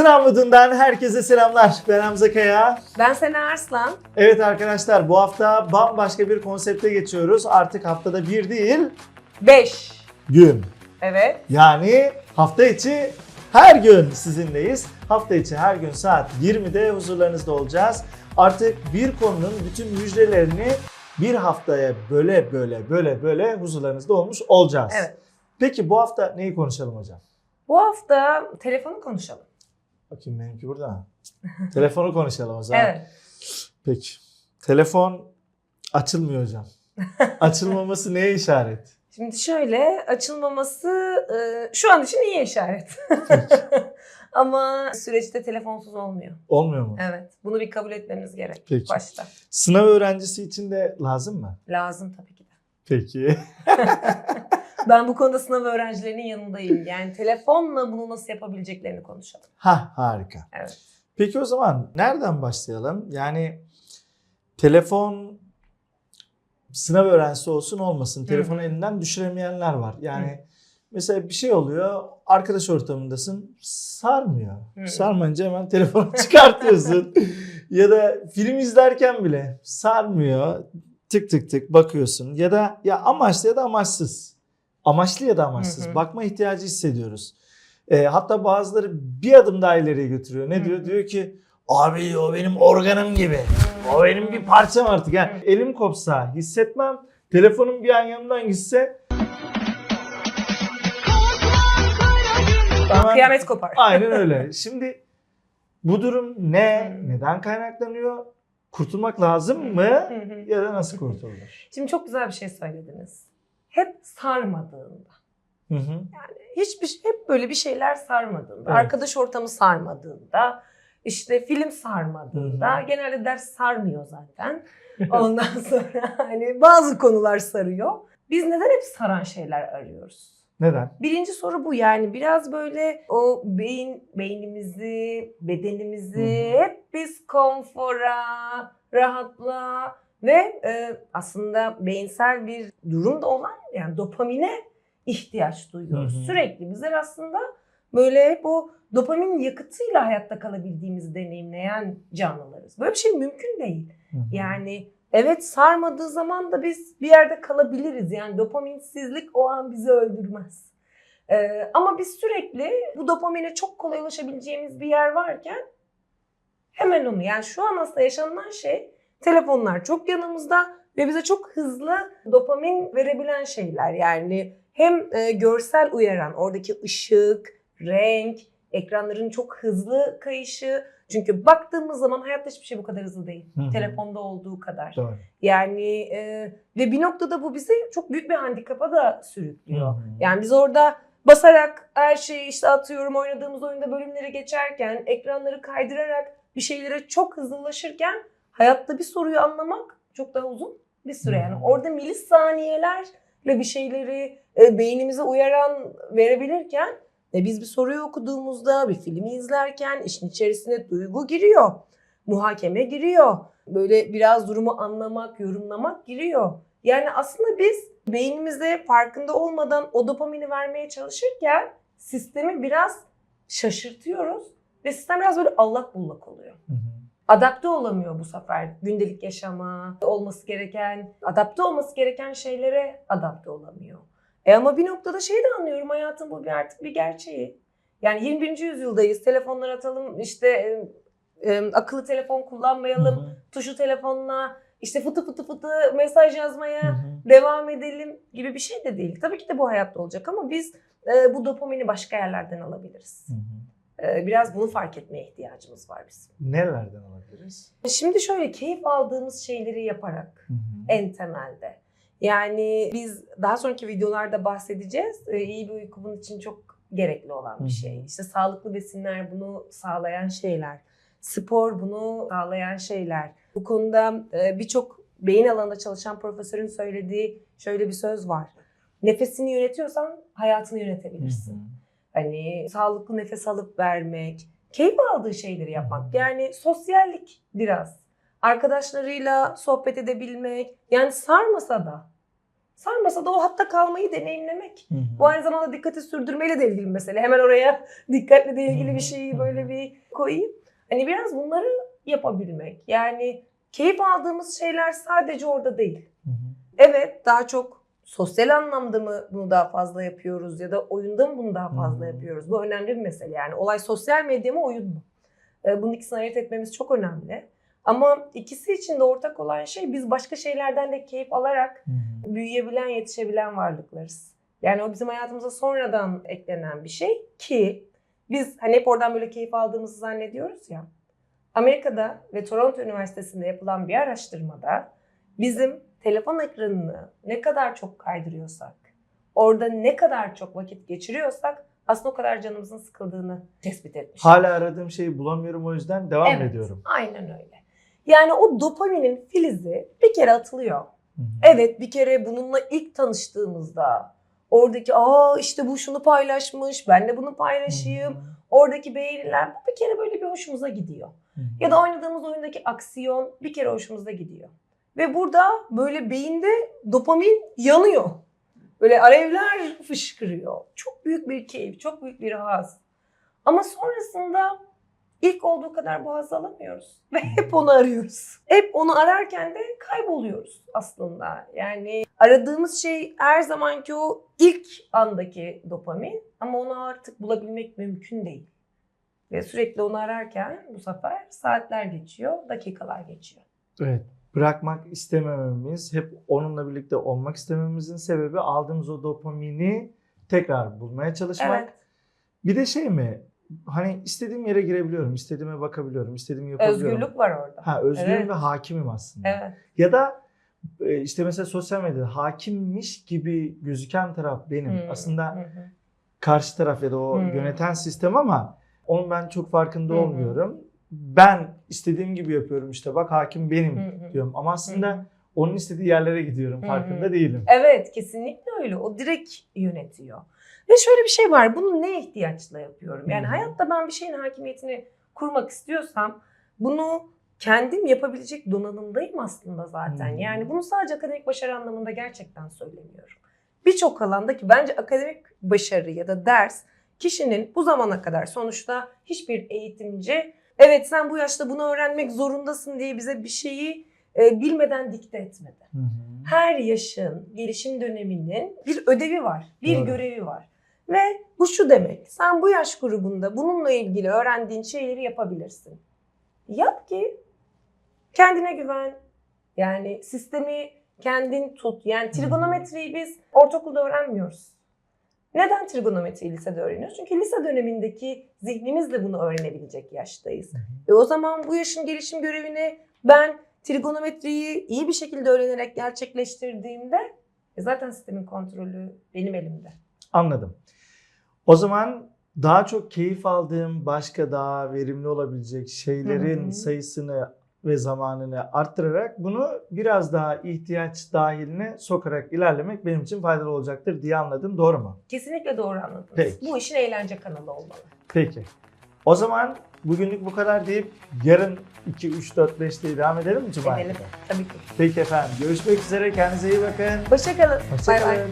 Sınav Modundan herkese selamlar. Ben Hamza Kaya. Ben Sena Arslan. Evet arkadaşlar bu hafta bambaşka bir konsepte geçiyoruz. Artık haftada bir değil, 5. gün. Evet. Yani hafta içi her gün sizinleyiz. Hafta içi her gün saat 20'de huzurlarınızda olacağız. Artık bir konunun bütün müjdelerini bir haftaya böyle böyle böyle böyle huzurlarınızda olmuş olacağız. Evet. Peki bu hafta neyi konuşalım hocam? Bu hafta telefonu konuşalım. Bakayım benimki burada. Telefonu konuşalım o zaman. Evet. Peki. Telefon açılmıyor hocam. Açılmaması neye işaret? Şimdi şöyle açılmaması e, şu an için iyi işaret. Ama süreçte telefonsuz olmuyor. Olmuyor mu? Evet. Bunu bir kabul etmemiz gerek Peki. başta. Sınav öğrencisi için de lazım mı? Lazım tabii ki de. Peki. Ben bu konuda sınav öğrencilerinin yanındayım. Yani telefonla bunu nasıl yapabileceklerini konuşalım. ha harika. Evet. Peki o zaman nereden başlayalım? Yani telefon sınav öğrencisi olsun olmasın. Telefonu elinden düşüremeyenler var. Yani mesela bir şey oluyor. Arkadaş ortamındasın. Sarmıyor. Hı. Sarmayınca hemen telefonu çıkartıyorsun. ya da film izlerken bile sarmıyor. Tık tık tık bakıyorsun. Ya da ya amaçlı ya da amaçsız. Amaçlı ya da amaçsız. Hı hı. Bakma ihtiyacı hissediyoruz. E, hatta bazıları bir adım daha ileriye götürüyor. Ne Hı diyor? Diyor ki abi o benim organım gibi. O benim bir parçam artık. Yani Hı. elim kopsa hissetmem. Telefonum bir an yanımdan gitse hemen- Kıyamet kopar. Aynen öyle. Şimdi bu durum ne? Neden kaynaklanıyor? Kurtulmak lazım mı? Hı hı. Ya da nasıl kurtulur? Şimdi çok güzel bir şey söylediniz. Hep sarmadığında. Hı hı. hiçbir şey- hep böyle bir şeyler sarmadığında, Evet. arkadaş ortamı sarmadığında, işte film sarmadığında, Hı hı. genelde ders sarmıyor zaten. Ondan sonra hani bazı konular sarıyor. Biz neden hep saran şeyler arıyoruz? Neden? Birinci soru bu yani biraz böyle o beyin beynimizi, bedenimizi Hı hı. hep biz konfora, rahatla ve e, aslında beyinsel bir durumda olan yani dopamine ihtiyaç duyuyoruz. Hı hı. Sürekli bizler aslında böyle hep o dopamin yakıtıyla hayatta kalabildiğimizi deneyimleyen canlılarız. Böyle bir şey mümkün değil. Hı hı. Yani evet sarmadığı zaman da biz bir yerde kalabiliriz. Yani dopaminsizlik o an bizi öldürmez. Ee, ama biz sürekli bu dopamine çok kolay ulaşabileceğimiz bir yer varken hemen onu yani şu an aslında yaşanılan şey telefonlar çok yanımızda ve bize çok hızlı dopamin verebilen şeyler. Yani hem e, görsel uyaran oradaki ışık, renk, ekranların çok hızlı kayışı. Çünkü baktığımız zaman hayatta hiçbir şey bu kadar hızlı değil. Hı hı. Telefonda olduğu kadar. Doğru. Yani e, ve bir noktada bu bizi çok büyük bir handikapa da sürüklüyor. Hı hı. Yani biz orada basarak her şeyi işte atıyorum oynadığımız oyunda bölümleri geçerken, ekranları kaydırarak bir şeylere çok hızlı ulaşırken hayatta bir soruyu anlamak çok daha uzun bir süre. Yani Hmm. orada milisaniyelerle bir şeyleri e, beynimize uyaran verebilirken e, biz bir soruyu okuduğumuzda, bir filmi izlerken işin içerisine duygu giriyor, muhakeme giriyor. Böyle biraz durumu anlamak, yorumlamak giriyor. Yani aslında biz beynimize farkında olmadan o dopamini vermeye çalışırken sistemi biraz şaşırtıyoruz ve sistem biraz böyle allak bullak oluyor. Adapte olamıyor bu sefer gündelik yaşama, olması gereken, adapte olması gereken şeylere adapte olamıyor. E ama bir noktada şey de anlıyorum hayatın bu bir artık bir gerçeği. Yani 21. yüzyıldayız. Telefonlar atalım işte e, e, akıllı telefon kullanmayalım. Hı hı. Tuşu telefonla işte fıtı fıtı fıtı mesaj yazmaya Hı hı. devam edelim gibi bir şey de değil. Tabii ki de bu hayatta olacak ama biz e, bu dopamini başka yerlerden alabiliriz. Hı hı. E, biraz bunu fark etmeye ihtiyacımız var bizim. Nerelerden alabiliriz? Şimdi şöyle keyif aldığımız şeyleri yaparak Hı hı. en temelde. Yani biz daha sonraki videolarda bahsedeceğiz. E, iyi bir uyku bunun için çok gerekli olan Hı hı. bir şey. İşte sağlıklı besinler bunu sağlayan şeyler. Spor bunu sağlayan şeyler. Bu konuda e, birçok beyin alanında çalışan profesörün söylediği şöyle bir söz var. Nefesini yönetiyorsan hayatını Hı yönetebilirsin. hı. Hani sağlıklı nefes alıp vermek, keyif aldığı şeyleri yapmak. Hı. Yani sosyallik biraz. Arkadaşlarıyla sohbet edebilmek. Yani sarmasa da Sarmasa da o hatta kalmayı deneyimlemek. Hı hı. Bu aynı zamanda dikkati sürdürmeyle de ilgili bir mesele. Hemen oraya dikkatle de ilgili bir şeyi böyle bir koyayım. Hani biraz bunları yapabilmek. Yani keyif aldığımız şeyler sadece orada değil. Hı hı. Evet daha çok sosyal anlamda mı bunu daha fazla yapıyoruz ya da oyunda mı bunu daha fazla Hmm. yapıyoruz? Bu önemli bir mesele. Yani olay sosyal medya mı oyun mu? Ee, Bunun ikisini ayırt etmemiz çok önemli. Ama ikisi için de ortak olan şey biz başka şeylerden de keyif alarak hı. büyüyebilen, yetişebilen varlıklarız. Yani o bizim hayatımıza sonradan eklenen bir şey ki biz hani hep oradan böyle keyif aldığımızı zannediyoruz ya. Amerika'da ve Toronto Üniversitesi'nde yapılan bir araştırmada bizim telefon ekranını ne kadar çok kaydırıyorsak, orada ne kadar çok vakit geçiriyorsak aslında o kadar canımızın sıkıldığını tespit etmiş. Hala aradığım şeyi bulamıyorum o yüzden devam Evet. ediyorum. Aynen öyle. Yani o dopaminin filizi bir kere atılıyor. Hı hı. Evet bir kere bununla ilk tanıştığımızda oradaki aa işte bu şunu paylaşmış ben de bunu paylaşayım. Oradaki beğeniler bu bir kere böyle bir hoşumuza gidiyor. Hı hı. Ya da oynadığımız oyundaki aksiyon bir kere hoşumuza gidiyor. Ve burada böyle beyinde dopamin yanıyor. Böyle alevler fışkırıyor. Çok büyük bir keyif, çok büyük bir haz. Ama sonrasında ilk olduğu kadar hazzı alamıyoruz. Ve hep onu arıyoruz. Hep onu ararken de kayboluyoruz aslında. Yani aradığımız şey her zamanki o ilk andaki dopamin ama onu artık bulabilmek mümkün değil. Ve sürekli onu ararken bu sefer saatler geçiyor, dakikalar geçiyor. Evet. Bırakmak istemememiz, hep onunla birlikte olmak istememizin sebebi aldığımız o dopamini tekrar bulmaya çalışmak. Evet. Bir de şey mi? Hani istediğim yere girebiliyorum, istediğime bakabiliyorum, istediğimi yapabiliyorum. Özgürlük var orada. Ha, özgürüm Evet. ve hakimim aslında. Evet. Ya da e, işte mesela sosyal medyada hakimmiş gibi gözüken taraf benim. Hmm. Aslında hı. karşı taraf ya da o Hmm. yöneten sistem ama onun ben çok farkında hı. olmuyorum. Ben istediğim gibi yapıyorum işte bak hakim benim Hı hı. diyorum ama aslında Hı hı. onun istediği yerlere gidiyorum farkında hı. değilim. Evet kesinlikle öyle. O direkt yönetiyor. Ve şöyle bir şey var. Bunu ne ihtiyaçla yapıyorum? Yani Hı hı. hayatta ben bir şeyin hakimiyetini kurmak istiyorsam bunu kendim yapabilecek donanımdayım aslında zaten. Hı. Yani bunu sadece akademik başarı anlamında gerçekten söylemiyorum. Birçok alanda ki bence akademik başarı ya da ders kişinin bu zamana kadar sonuçta hiçbir eğitimci evet sen bu yaşta bunu öğrenmek zorundasın diye bize bir şeyi e, bilmeden dikte etmedi Hı hı. her yaşın gelişim döneminin bir ödevi var, bir Doğru. görevi var. Ve bu şu demek, sen bu yaş grubunda bununla ilgili öğrendiğin şeyleri yapabilirsin. Yap ki kendine güven, yani sistemi kendin tut. Yani trigonometriyi biz ortaokulda öğrenmiyoruz. Neden trigonometriyi lisede öğreniyoruz? Çünkü lise dönemindeki zihnimizle bunu öğrenebilecek yaştayız. Hı hı. E o zaman bu yaşın gelişim görevini ben trigonometriyi iyi bir şekilde öğrenerek gerçekleştirdiğimde e zaten sistemin kontrolü benim elimde. Anladım. O zaman daha çok keyif aldığım başka daha verimli olabilecek şeylerin Hı hı. sayısını ve zamanını arttırarak bunu biraz daha ihtiyaç dahiline sokarak ilerlemek benim için faydalı olacaktır diye anladım. Doğru mu? Kesinlikle doğru anladınız. Peki. Bu işin eğlence kanalı olmalı. Peki. O zaman bugünlük bu kadar deyip yarın 2, 3, 4, 5 diye devam edelim mi Cuma? Edelim. Tabii ki. Peki efendim. Görüşmek üzere. Kendinize iyi bakın. Hoşçakalın. Bay bay. Hoşçakalın.